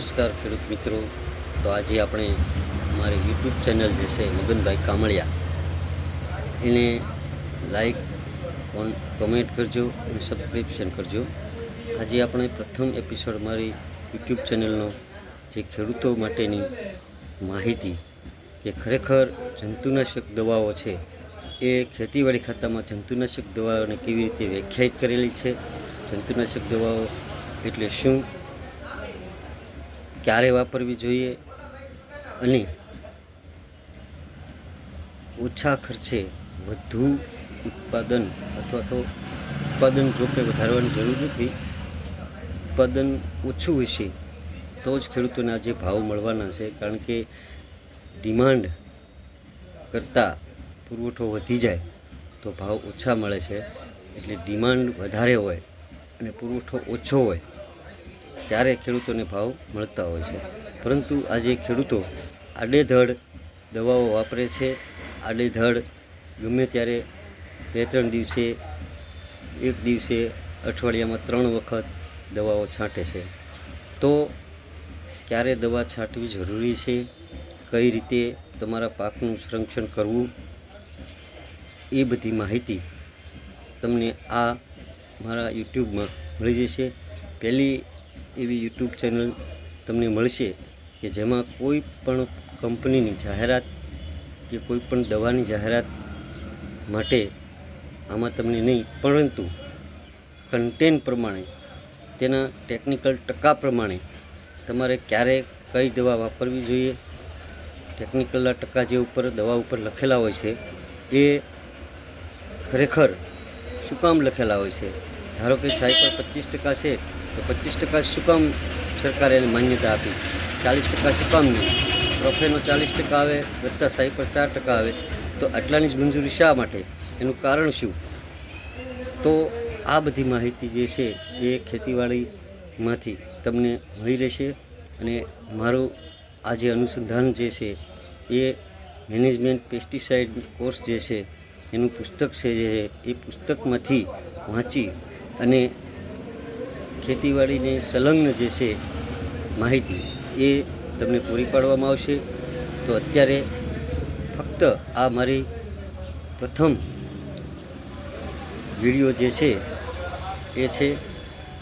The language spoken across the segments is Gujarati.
નમસ્કાર ખેડૂત મિત્રો. તો આજે આપણે મારી યુટ્યુબ ચેનલ જે છે, મગનભાઈ કામળિયા, એને લાઈક કોન કમેન્ટ કરજો અને સબસ્ક્રિપ્શન કરજો. આજે આપણે પ્રથમ એપિસોડ મારી યુટ્યુબ ચેનલનો જે ખેડૂતો માટેની માહિતી કે ખરેખર જંતુનાશક દવાઓ છે, એ ખેતીવાડી ખાતામાં જંતુનાશક દવાઓને કેવી રીતે વ્યાખ્યાયિત કરેલી છે, જંતુનાશક દવાઓ એટલે શું ક્યારે વાપરવી જોઈએ અને ઓછા ખર્ચે વધુ ઉત્પાદન અથવા તો ઉત્પાદન જો કે વધારવાની જરૂર નથી, ઉત્પાદન ઓછું હશે તો જ ખેડૂતોને આજે ભાવ મળવાના છે, કારણ કે ડિમાન્ડ કરતાં પુરવઠો વધી જાય તો ભાવ ઓછા મળે છે. એટલે ડિમાન્ડ વધારે હોય અને પુરવઠો ઓછો હોય ત્યારે ખેડૂતોને ભાવ મળતા હોય છે. પરંતુ આજે ખેડૂતો આડેધડ દવાઓ વાપરે છે. આડેધડ ગમે ત્યારે બે ત્રણ દિવસે, એક દિવસે અઠવાડિયામાં ત્રણ વખત દવાઓ છાંટે છે. તો ક્યારે દવા છાંટવી જરૂરી છે? કઈ રીતે તમારા પાકનું સંરક્ષણ કરવું? એ બધી માહિતી તમને આ મારા યુટ્યુબમાં મળી જશે. પહેલી એવી યુટ્યુબ ચેનલ તમને મળશે કે જેમાં કોઈ પણ કંપનીની જાહેરાત કે કોઈ પણ દવાની જાહેરાત માટે આમાં તમને નહીં, પરંતુ કન્ટેન્ટ પ્રમાણે, તેના ટેકનિકલ ટકા પ્રમાણે તમારે ક્યારે કઈ દવા વાપરવી જોઈએ ટેકનિકલના ટકા જે ઉપર, દવા ઉપર લખેલા હોય છે, એ ખરેખર શું કામ લખેલા હોય છે? ધારો કે સાયકલ પચીસ ટકા છે તો પચીસ ટકા શું કામ સરકારે એને માન્યતા આપી. ચાલીસ ટકા શું પ્રોફેનો ચાલીસ ટકા આવે, વધતા સાહી પર ચાર ટકા આવે. તો આટલાની જ મંજૂરી શા માટે? એનું કારણ શું? તો આ બધી માહિતી જે છે એ ખેતીવાડીમાંથી તમને મળી રહેશે અને મારું આ જે અનુસંધાન જે છે એ મેનેજમેન્ટ પેસ્ટિસાઇડ કોર્સ જે છે, એનું પુસ્તક છે જે એ પુસ્તકમાંથી વાંચી અને ખેતીવાડીને સંલગ્ન જે છે માહિતી એ તમને પૂરી પાડવામાં આવશે. તો અત્યારે ફક્ત આ મારી પ્રથમ વીડિયો જે છે એ છે,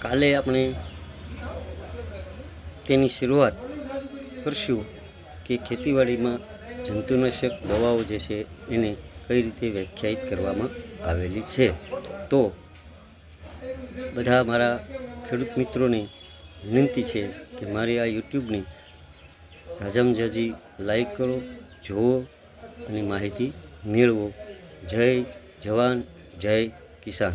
કાલે આપણે તેની શરૂઆત કરશું કે ખેતીવાડીમાં જંતુનાશક દવાઓ જે છે એને કઈ રીતે વ્યાખ્યાયિત કરવામાં આવેલી છે. તો બધા મારા ખેડૂત મિત્રોને વિનંતી છે કે મારી આ યુટ્યુબની જાજમ જાજી લાઈક કરો, જુઓ અને માહિતી મેળવો. જય જવાન, જય કિસાન.